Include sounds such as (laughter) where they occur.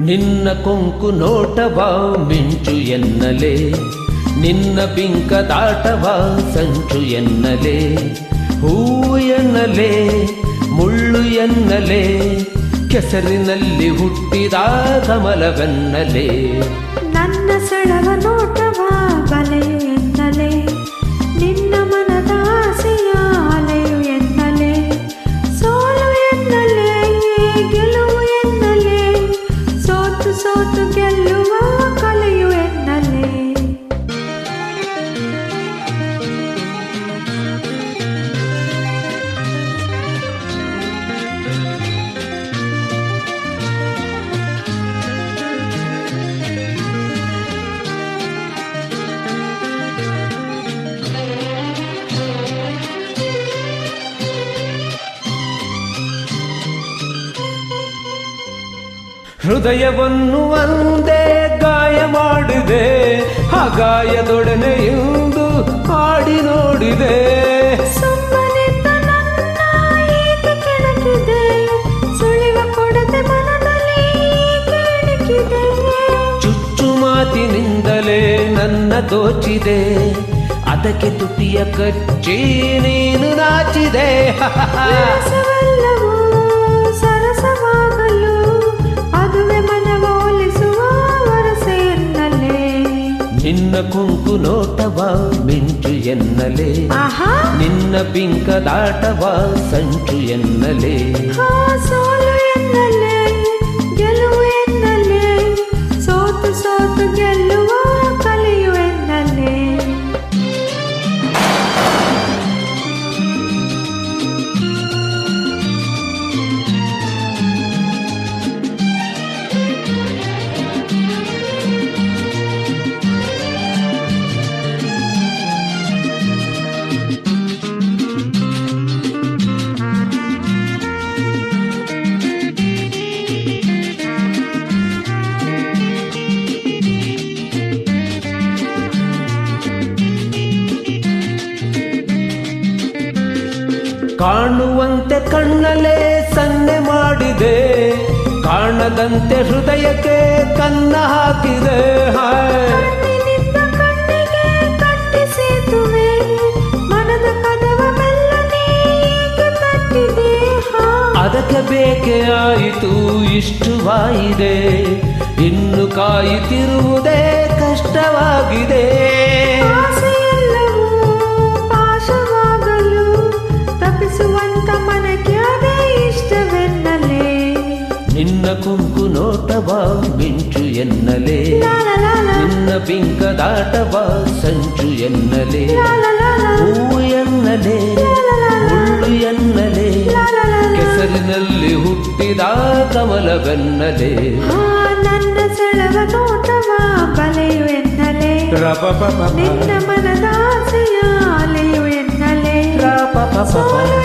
ನಿನ್ನ ಕೊಂಕು ನೋಟವ ಮಿಂಚು ಎನ್ನಲೆ. ನಿನ್ನ ಬಿಂಕ ದಾಟವ ಸಂಚು ಎನ್ನಲೆ. ಹೂವು ಎನ್ನಲೆ, ಮುಳ್ಳು ಎನ್ನಲೆ. ಕೆಸರಿನಲ್ಲಿ ಹುಟ್ಟಿದ ಕಮಲವೆನ್ನಲೆ. ನನ್ನ ಸೆಳವ ನೋಟವ ಬಲೆಯು ಹೃದಯವನ್ನು ಒಂದೇ ಗಾಯ ಮಾಡಿದೆ ಆ ಗಾಯದೊಡನೆ ಇಂದು ಹಾಡಿ ನೋಡಿದೆ. ಚುಚ್ಚು ಮಾತಿನಿಂದಲೇ ನನ್ನ ದೋಚಿದೆ ಅದಕ್ಕೆ ತುಟಿಯ ಕಚ್ಚಿ ನೀನು ನಾಚಿದೆ. (laughs) ನೋಟವ ಮಿಂಚು ಎನ್ನಲೆ. ನಿನ್ನ ಪಿಂಕ ದಾಟವ ಸಂಚು ಎನ್ನಲೆ. ಕಾಣುವಂತೆ ಕಣ್ಣಲೇ ಸನ್ನೆ ಮಾಡಿದೆ ಕಾಣದಂತೆ ಹೃದಯಕ್ಕೆ ಕನ್ನ ಹಾಕಿದೆ ಅದಕ್ಕೆ ಬೇಕೆ ಆಯಿತು ಇಷ್ಟವಾಗಿದೆ ಇನ್ನು ಕಾಯುತ್ತಿರುವುದೇ ಕಷ್ಟವಾಗಿದೆ. ನೋಟವ ಮಿಂಚು ಎನ್ನಲೆ ಲಾಲ ಲಾಲ ನಿನ್ನ ಬಿಂಕ ದಾಟವ ಸಂಚು ಎನ್ನಲೆ ಲಾಲ ಲಾಲ ಹೂವು ಎನ್ನಲೆ ಮುಳ್ಳು ಎನ್ನಲೆ ಕೆಸರಿನಲ್ಲಿ ಹುಟ್ಟಿದ ಕಮಲವೆನ್ನಲೆ ಆ ನನ್ನ ಸೆಳವ ನೋಟವ ಬಲೆಯು ಎನ್ನಲೆ ರಪ ನಿನ್ನ ಮನದ ಆಸೆಯ ಅಲೆಯು ಎನ್ನಲೆ ಸೋಲು